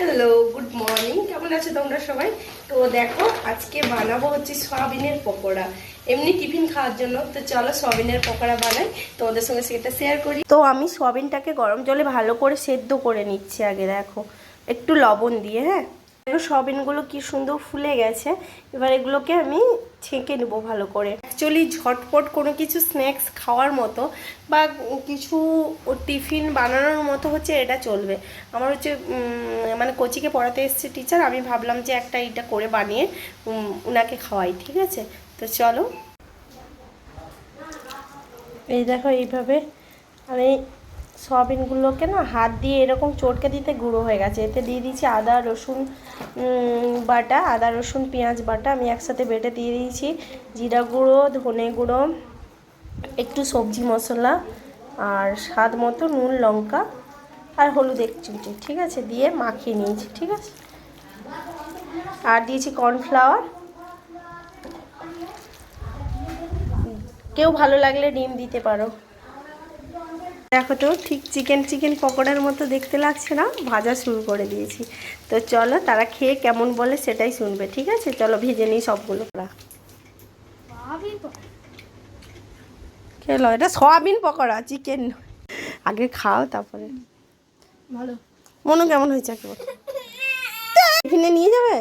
Hello good morning কেমন আছো তোমরা সবাই? তো দেখো, আজকে বানাবো হচ্ছে সয়াবিনের পকোড়া। এমনি টিফিন খাওয়ার জন্য। তো চলো সয়াবিনের পকোড়া বানাই। তোমাদের সঙ্গে সেটা শেয়ার করি। তো আমি সয়াবিনটাকে গরম জলে ভালো করে সেদ্ধ করে নিচ্ছি আগে, দেখো। একটু লবণ দিয়ে হ্যাঁ? দেখো সয়াবিনগুলো কি সুন্দর ফুলে গেছে। এবার এগুলোকে আমি ছেঁকে নেব ভালো করে। অ্যাকচুয়ালি ঝটপট কোনো কিছু স্ন্যাক্স খাওয়ার মতো বা কিছু টিফিন বানানোর মতো হচ্ছে এটা চলবে। আমার হচ্ছে মানে কোচিকে পড়াতে এসছে টিচার আমি ভাবলাম যে একটা এটা করে বানিয়ে উনাকে খাওয়াই, ঠিক আছে? তো চলো। এই দেখো এইভাবে আমি সয়াবিনগুলোকে না হাত দিয়ে এরকম চটকে দিতে গুঁড়ো হয়ে গেছে। এতে দিয়ে দিয়েছি আদা, রসুন বাটা, আদা, রসুন, পেঁয়াজ, বাটা। আমি একসাথে বেটে দিয়ে দিয়েছি। জিরা গুঁড়ো, ধনে গুঁড়ো, একটু সবজি মশলা আর স্বাদ মতো নুন, লঙ্কা আর হলুদ এক চিমটি ঠিক আছে? দিয়ে মাখিয়ে নিয়েছি, ঠিক আছে? আর দিয়েছি কর্নফ্লাওয়ার। কেউ ভালো লাগলে ডিম দিতে পারো। দেখো তো ঠিক চিকেন চিকেন পকোড়ার মতো দেখতে লাগছে না ভাজা শুরু করে দিয়েছি। তো চলো তারা খেয়ে কেমন বলে সেটাই শুনবে ঠিক আছে? চলো ভেজে নিই সবগুলো। খেলো এটা সয়াবিন পকোড়া চিকেন। আগে খাও তারপরে। ভালো। মনু কেমন হয়েছে টিফিনে নিয়ে যাবে?